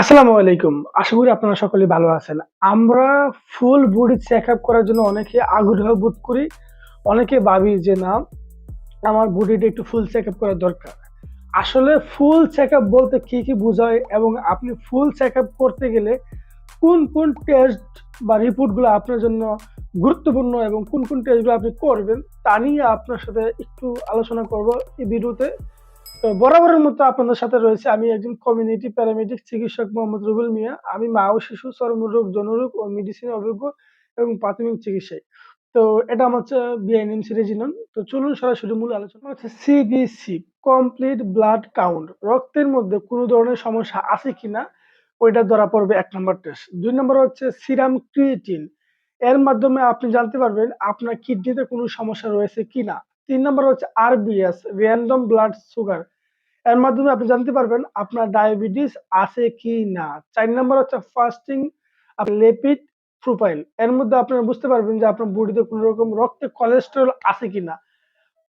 আসসালামু আলাইকুম। আশা করি আপনারা সকলে ভালো আছেন। আমরা ফুল বডি চেক আপ করার জন্য অনেকে আগ্রহ বোধ করি, অনেকে ভাবি যে না, আমার বডিটা একটু ফুল চেক আপ করা দরকার। আসলে ফুল চেক আপ বলতে কি কি বোঝায় এবং আপনি ফুল চেক আপ করতে গেলে কোন কোন টেস্ট বা রিপোর্টগুলো আপনার জন্য গুরুত্বপূর্ণ এবং কোন কোন টেস্টগুলো আপনি করবেন তা নিয়ে আপনার সাথে একটু আলোচনা করব এই ভিডিওতে। তো বরাবরের মতো আপনাদের সাথে রয়েছে আমি একজন কমিউনিটি প্যারামেডিক চিকিৎসক মোহাম্মদ রুবেল মিয়া। আমি মা ও শিশু, চর্মরোগ, জনরোগ ও মেডিসিন অভিজ্ঞ এবং প্রাথমিক চিকিৎসায়। তো এটা আমার হচ্ছে বিআইএনএমসি রেজিনন তো চলুন সরাসরি মূল আলোচনা। হচ্ছে সিবিসি কমপ্লিট ব্লাড কাউন্ট রক্তের মধ্যে কোনো ধরনের সমস্যা আছে কিনা? ওইটা ধরা পড়বে এক নম্বর টেস্ট দুই নম্বর হচ্ছে সিরাম ক্রিয়েটিন এর মাধ্যমে আপনি জানতে পারবেন আপনার কিডনিতে কোনো সমস্যা রয়েছে কিনা। তিন নম্বর হচ্ছে আরবিএস র্যান্ডম ব্লাড সুগার এর মাধ্যমে আপনি জানতে পারবেন আপনার ডায়াবেটিস আছে কি না। চার নম্বর হচ্ছে ফাস্টিং লেপিড প্রোফাইল এর মধ্যে আপনারা বুঝতে পারবেন যে আপনার বডিতে কোনো রকম রক্তে কোলেস্টেরল আছে কিনা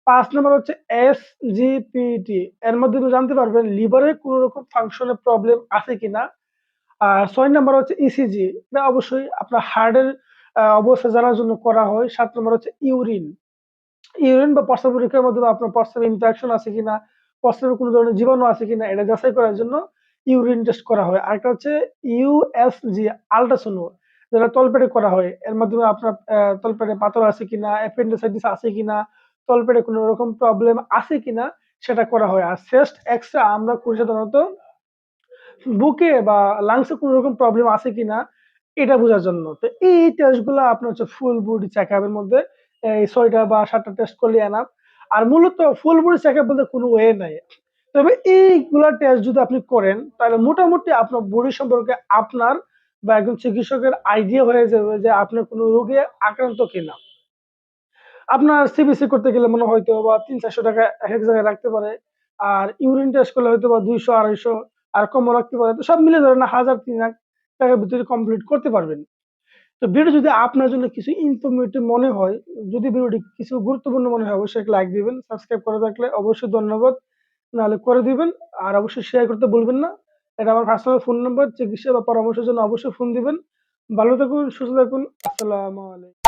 পাঁচ নম্বর হচ্ছে এস জিপিটি এর মাধ্যমে জানতে পারবেন লিভারে কোনো রকম ফাংশনের প্রবলেম আছে কি না। আর ছয় নম্বর হচ্ছে ইসিজি এটা অবশ্যই আপনার হার্টের অবস্থা জানার জন্য করা হয়। সাত নম্বর হচ্ছে ইউরিন ইউরিন বা প্রস্রাব পরীক্ষার মাধ্যমে আপনার প্রস্রাবে ইনফেকশন আছে কিনা প্রস্রাবে কোনো ধরনের জীবাণু আছে কিনা, এটা যাচাই করার জন্য ইউরিন টেস্ট করা হয়। আরেকটা হচ্ছে ইউএসজি আলট্রাসোনো যেটা তলপেটে করা হয়। এর মাধ্যমে আপনার তলপেটে পাথর আছে কিনা অ্যাপেন্ডিসাইটিস আছে কিনা, তলপেটে কোনো রকম প্রবলেম আছে কিনা, সেটা করা হয়। আর চেস্ট এক্সরে আমরা করি সাধারণত বুকে বা লাংসে কোনো রকম প্রবলেম আছে কিনা, এটা বোঝার জন্য। তো এই টেস্টগুলো আপনার হচ্ছে ফুল বডি চেক আপের মধ্যে এই ছয়টা বা সাতটা টেস্ট করলে এনাফ। আর মূলত ফুল বডি চেক আপ বলতে কোনো ওয়ে নাই। তবে এইগুলা টেস্ট যদি আপনি করেন, তাহলে মোটামুটি আপনার বডি সম্পর্কে আপনার বা একজন চিকিৎসকের আইডিয়া হয়ে যাবে যে আপনার কোনো রোগে আক্রান্ত কিনা। আপনার সিবিসি করতে গেলে মনে হয়তো বা তিন চারশো টাকা এক এক জায়গায় রাখতে পারে। আর ইউরিন টেস্ট করলে হয়তো বা দুইশো, আড়াইশো আর কমও রাখতে পারে। তো সব মিলে ধরেন হাজার, তিন লাখ টাকার ভিতরে কমপ্লিট করতে পারবেন। তো ভিডিও যদি আপনার জন্য কিছু ইনফরমেটিভ মনে হয়, যদি ভিডিওটি কিছু গুরুত্বপূর্ণ মনে হয়, অবশ্যই লাইক দিবেন সাবস্ক্রাইব করে থাকলে অবশ্যই ধন্যবাদ। নাহলে করে দিবেন, আর অবশ্যই শেয়ার করতে বলবেন না। এটা আমার পার্সোনাল ফোন নাম্বার চিকিৎসা বা পরামর্শের জন্য অবশ্যই ফোন দিবেন। ভালো থাকুন, সুস্থ থাকুন, আসসালামু আলাইকুম।